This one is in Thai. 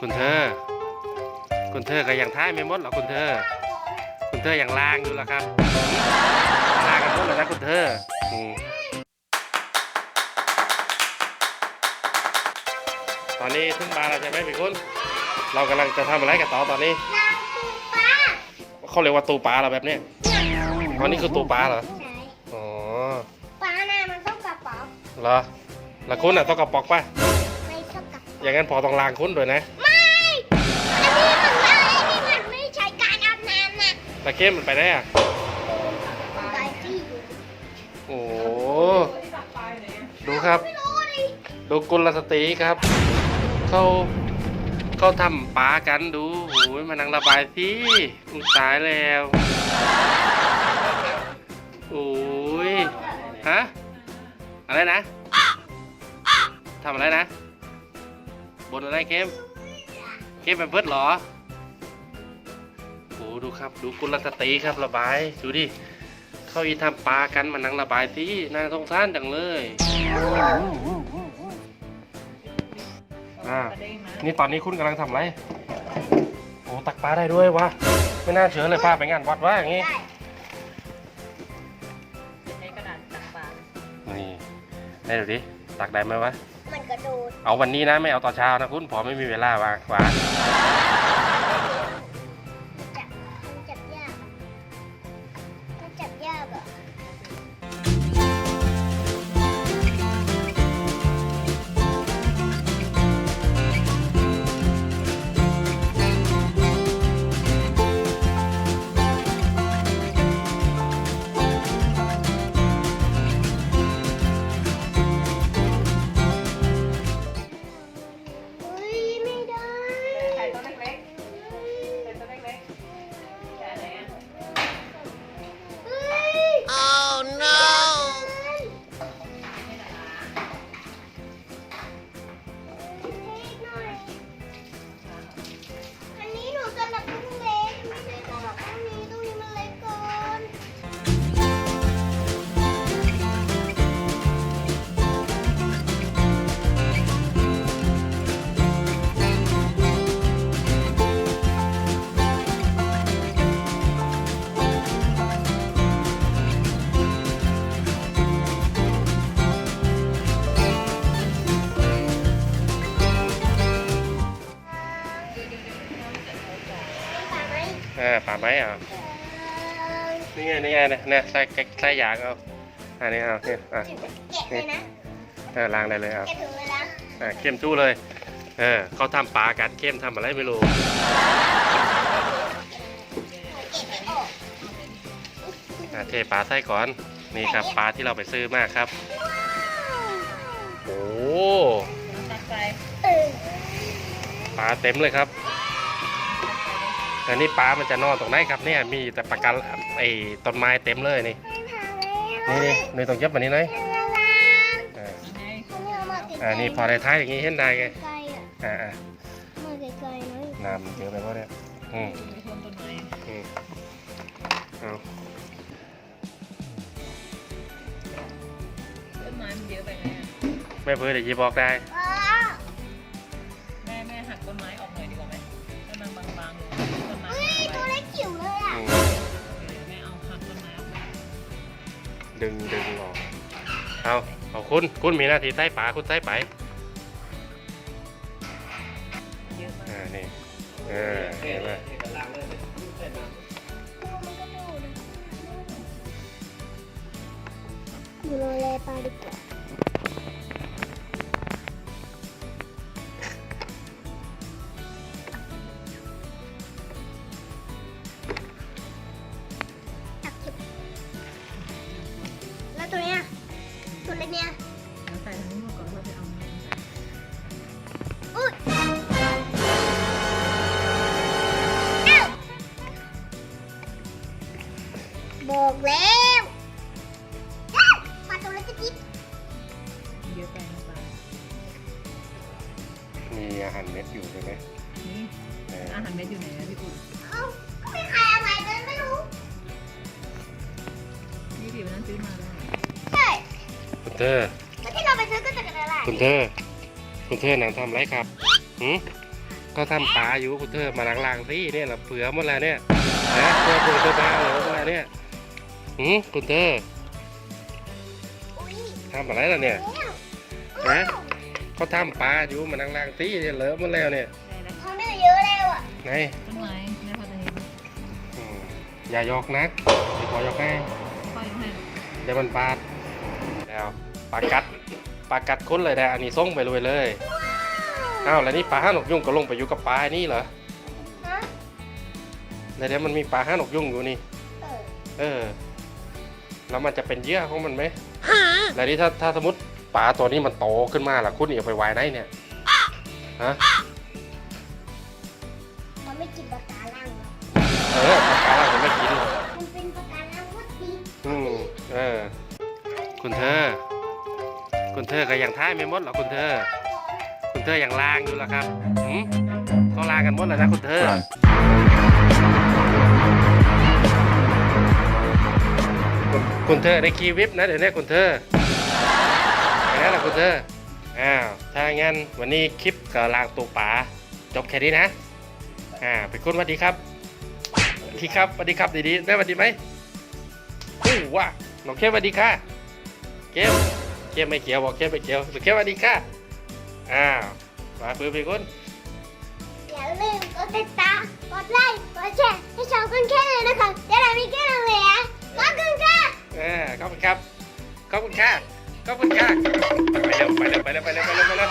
คุณเธอ คุณเธอก็ยังท้ายไม่หมดหรอกคุณเธอ คุณเธอยังล่างอยู่แล้วครับล่างกันหมดแล้วนะคุณเธออืมตอนนี้ถึงบานแล้วใช่ไหมพี่คุณเรากำลังจะทำอะไรกันต่อตอนนี้นางตูป้าเขาเรียกว่าตูปลาเหรอแบบเนี้ยอ๋อนี่คือตูปลาเหรอไหนอ๋อป้าน่ะมันต้องกระเป๋าเหรอแล้วคุณอะต้องกระปอกป่ะไม่ต้องกระเป๋าอย่างนั้นพอต้องล้างคุณด้วยนะ ตะเข้มมันไปได้อะไปที่อยู่โอ้โหดูครับ ไม่รู้ดิดูกุลสตรีครับ เขาเขาทำปลากันดูโอ้ยมานั่งระบายสิมึงตายแล้วโอ้ยฮะอะไรนะทำอะไรนะบนอะไรเข้มเข้มเป็นเพิดเหรอ ครับ ดูกุลสตรีครับระบาย ดูดิ เขาอีทำปลากันมานั่งระบายสิน่าสงสารจังเลย อ่า นี่ตอนนี้คุณกำลังทำอะไรโอ้ตักปลาได้ด้วยวะ ไม่น่าเชื่อเลยป้าไปงานวัดว่าอย่างงี้ได้ใช้กระดาษตักปลานี่ได้ดูดิ ตักได้ไหมวะ มันกระโดดเอาวันนี้นะไม่เอาตอนเช้านะคุณพอไม่มีเวลาวางวา ออป่าไม้เอานี่ไงนี่ไงเนี่ยเนี่ยใส่ใส่ยางเอาอันนี้เอาเนี่ยอะแกะเลยนะเออล้างได้เลยเอาแกะถึงเลยนะอะเข้มจู้เลย เออเขาทำปลากันเข้มทำอะไรไม่รู้แกะไม่ออกอะเทปลาใส่ก่อน นี่ครับปลาที่เราไปซื้อมาครับ โอ้ตักใส่เออปลาเต็มเลยครับ แต่นี่ปลามันจะนอนตรงไหนครับเนี่ยมีแต่ปลากันไอ้ต้นไม้เต็มเลยนี่ไม่ผ่านแล้วนี่นี่นี่ตรงเย็บแบบนี้เลยละลานอ่ายังไงเขาเรียกว่าติดอ่านี่พอได้ท้ายอย่างนี้เห็นได้ไงไกลอะอ่าอ่ามาไกลๆหน่อยน้ำเยอะไปเพราะเนี่ยอืมไปชนต้นไม้อืมเอาต้นไม้มันเยอะไปไหมอะไม่เพื่อเดี๋ยวหยิบออกได้ ดึงดึงออกเอาเอาคุณคุณมีหน้าที่ใส่ปลาคุณใส่ไปเยอะมากอ่านี่เออเห็นไหมดูโรแลปลาดีกว่า มีอาหารเม็ดอยู่ใช่ไหมนี่เอออาหารเม็ดอยู่ไหนอะพี่อุ่นเอ้าก็ไม่ใครเอาไปเลยไม่รู้ นี่ดิวันนั้นซื้อมาแล้วใช่คุณเธอแล้วที่เราไปซื้อก็จะเป็นอะไรคุณเธอคุณเธอนางทำไรครับหืมก็ทำปลาอยู่คุณเธอมาล้างๆสิเนี่ยเราเผื่อหมดแล้วเนี่ยนะตัวปูตัวปลาเหลือหมดแล้วเนี่ยหืมคุณเธออุ้ยทำอะไรล่ะเนี่ยแล้วนะ เขาทำปลาอยู่มาล้างๆสิเนี่ยเหลือหมดแล้วเนี่ยได้แล้วเขาไม่เยอะแล้วอะไหนต้นไม้แม่พอจะเห็นอืมอย่ายอกนักไม่พอยอกให้พ่อยกให้เดี๋ยวมันปาดแล้วปลากัดปลากัดค้นเลยได้อันนี้ส่งไปเลยเลยอ้าวแล้วนี่ปลาห้านกยุ่งก็ลงไปอยู่กับปลาไอ้นี่เหรอฮะในเดี๋ยวมันมีปลาห้านกยุ่งอยู่นี่ เออเออ แล้วมันจะเป็นเหยื่อของมันไหมแล้วนี่ถ้าถ้าสมมติ ปลาตัวนี้มันโตขึ้นมาล่ะคุณเอาไปไว้ไหนเนี่ยฮะมันไม่กินปลาการังหรอกเออปลาการังมันไม่กินมันเป็นปลาการังวัดดีอืมเออคุณเธอ คุณเธอก็ยังท้ายไม่หมดหรอคุณเธอ คุณเธอยังล้างอยู่ล่ะครับหืมเขาล้างกันหมดแล้วนะคุณเธอคุณคุณเธอได้คีย์วิปนะเดี๋ยวนี้คุณเธอ ไปแล้วล่ะคุณเธออ้าวถ้างั้นวันนี้คลิปกับลางตัวป๋าจบแค่นี้นะอ่าไปคุณสวัสดีครับสวัสดีครับสวัสดีครับดีๆได้สวัสดีไหมอู้ว่าน้องเข้มสวัสดีค่ะเกมเกมไม่เกี่ยวบอกเกมไม่เกี่ยวสุดเข้มสวัสดีค่ะอ้าวมาปืนไปคุณอย่าลืมกดติดตามกดไลค์กดแชร์ให้ช่องคุณแค่เลยนะคะจะได้ไม่แค่นั้นเลยอะขอบคุณค่ะเออขอบคุณครับขอบคุณค่ะ ขอบคุณค่ะไปเร็วไปเร็วไปเร็วไปเร็วไปเร็วไปเร็ว